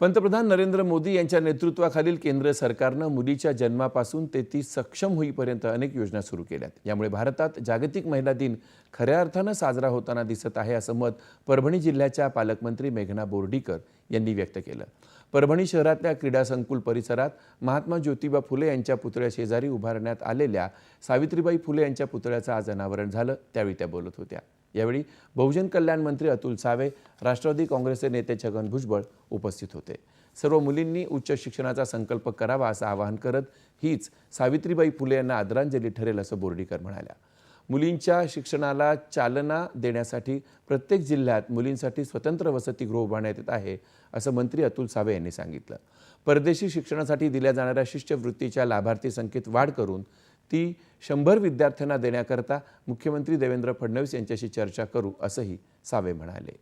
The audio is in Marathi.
पंतप्रधान नरेंद्र मोदी यांच्या नेतृत्वाखालील केंद्र सरकारनं मुलीच्या जन्मापासून ते ती सक्षम होईपर्यंत अनेक योजना सुरू केल्यात. यामुळे भारतात जागतिक महिला दिन खऱ्या अर्थानं साजरा होताना दिसत आहे असं मत परभणी जिल्ह्याच्या पालकमंत्री मेघना बोर्डीकर यांनी व्यक्त केलं. परभणी शहरातल्या क्रीडा संकुल परिसरात महात्मा ज्योतिबा फुले यांच्या पुतळ्या शेजारी उभारण्यात आलेल्या सावित्रीबाई फुले यांच्या पुतळ्याचं आज अनावरण झालं. त्यावेळी त्या बोलत होत्या. यावेळी बहुजन कल्याण मंत्री अतुल सावे राष्ट्रवादी काँग्रेसचे नेते छगन भुजबळ उपस्थित होते. सर्व मुलींनी उच्च शिक्षणाचा संकल्प करावा असं आवाहन करत हीच सावित्रीबाई फुले यांना आदरांजली ठरेल असं बोर्डीकर म्हणाल्या. मुलींच्या शिक्षणाला चालना देण्यासाठी प्रत्येक जिल्ह्यात मुलींसाठी स्वतंत्र वसतिगृह उभारण्यात येत आहे असं मंत्री अतुल सावे यांनी सांगितलं. परदेशी शिक्षणासाठी दिल्या जाणाऱ्या शिष्यवृत्तीच्या लाभार्थी संख्येत वाढ करून ती शंभर विद्यार्थ्यांना देण्याकरता मुख्यमंत्री देवेंद्र फडणवीस यांच्याशी चर्चा करू असंही सावे म्हणाले.